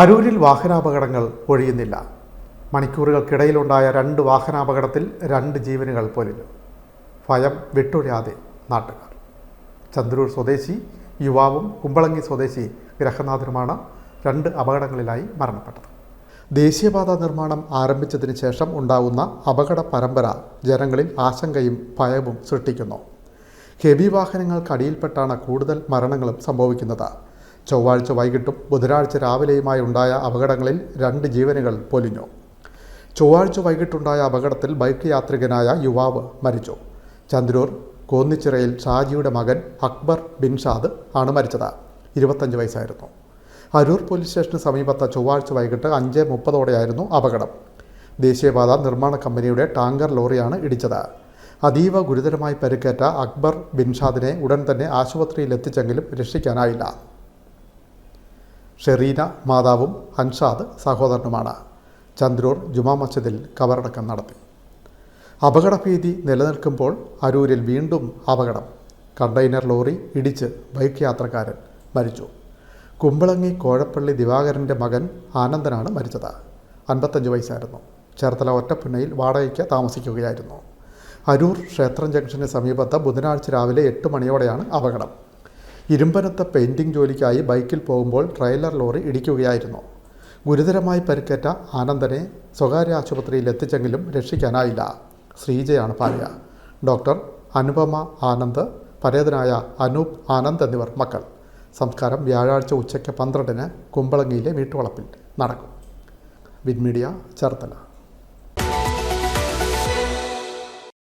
അരൂരിൽ വാഹനാപകടങ്ങൾ ഒഴിയുന്നില്ല. മണിക്കൂറുകൾക്കിടയിലുണ്ടായ രണ്ട് വാഹനാപകടത്തിൽ രണ്ട് ജീവനുകൾ പൊലിഞ്ഞു ഭയം വിട്ടൊഴിയാതെ നാട്ടുകാർ. ചന്ദ്രൂർ സ്വദേശി യുവാവും കുമ്പളങ്ങി സ്വദേശി ഗ്രഹനാഥനുമാണ് രണ്ട് അപകടങ്ങളിലായി മരണപ്പെട്ടത്. ദേശീയപാത നിർമ്മാണം ആരംഭിച്ചതിന് ശേഷം ഉണ്ടാകുന്ന അപകട പരമ്പര ജനങ്ങളിൽ ആശങ്കയും ഭയവും സൃഷ്ടിക്കുന്നു. ഹെവി വാഹനങ്ങൾക്കടിയിൽപ്പെട്ടാണ് കൂടുതൽ മരണങ്ങളും സംഭവിക്കുന്നത്. ചൊവ്വാഴ്ച വൈകിട്ടും ബുധനാഴ്ച രാവിലെയുമായി ഉണ്ടായ അപകടങ്ങളിൽ രണ്ട് ജീവനുകൾ പൊലിഞ്ഞു. ചൊവ്വാഴ്ച വൈകിട്ടുണ്ടായ അപകടത്തിൽ ബൈക്ക് യാത്രികനായ യുവാവ് മരിച്ചു. ചന്ദ്രൂർ കോന്നിച്ചിറയിൽ ഷാജിയുടെ മകൻ അക്ബർ ബിൻഷാദ് ആണ് മരിച്ചത്. ഇരുപത്തഞ്ച് വയസ്സായിരുന്നു. അരൂർ പോലീസ് സ്റ്റേഷന് സമീപത്തെ ചൊവ്വാഴ്ച വൈകിട്ട് അഞ്ച് മുപ്പതോടെയായിരുന്നു അപകടം. ദേശീയപാത നിർമ്മാണ കമ്പനിയുടെ ടാങ്കർ ലോറിയാണ് ഇടിച്ചത്. അതീവ ഗുരുതരമായി പരിക്കേറ്റ അക്ബർ ബിൻഷാദിനെ ഉടൻ തന്നെ ആശുപത്രിയിൽ എത്തിച്ചെങ്കിലും രക്ഷിക്കാനായില്ല. ഷെറീന മാതാവും അൻഷാദ് സഹോദരനുമാണ്. ചന്ദ്രൂർ ജുമാ മസ്ജിദിൽ കബറടക്കം നടത്തി. അപകടഭീതി നിലനിൽക്കുമ്പോൾ അരൂരിൽ വീണ്ടും അപകടം. കണ്ടെയ്നർ ലോറി ഇടിച്ച് ബൈക്ക് യാത്രക്കാരൻ മരിച്ചു. കുമ്പളങ്ങി കോഴപ്പള്ളി ദിവാകരന്റെ മകൻ ആനന്ദനാണ് മരിച്ചത്. അൻപത്തഞ്ച് വയസ്സായിരുന്നു. ചേർത്തല ഒറ്റപ്പുന്നയിൽ വാടകയ്ക്ക് താമസിക്കുകയായിരുന്നു. അരൂർ ക്ഷേത്രം ജംഗ്ഷന് സമീപത്ത് ബുധനാഴ്ച രാവിലെ എട്ട് മണിയോടെയാണ് അപകടം. ഇരുമ്പനത്ത് പെയിന്റിംഗ് ജോലിക്കായി ബൈക്കിൽ പോകുമ്പോൾ ട്രെയിലർ ലോറി ഇടിക്കുകയായിരുന്നു. ഗുരുതരമായി പരിക്കേറ്റ ആനന്ദനെ സ്വകാര്യ ആശുപത്രിയിൽ എത്തിച്ചെങ്കിലും രക്ഷിക്കാനായില്ല. ശ്രീജയാണ് ഭാര്യ. ഡോക്ടർ അനുപമ ആനന്ദ് പരേതനായ അനൂപ് ആനന്ദ് എന്നിവർ മക്കൾ. സംസ്കാരം വ്യാഴാഴ്ച ഉച്ചയ്ക്ക് പന്ത്രണ്ടിന് കുമ്പളങ്ങിയിലെ വീട്ടുവളപ്പിൽ നടക്കും. വിൻമീഡിയ ചേർത്തല.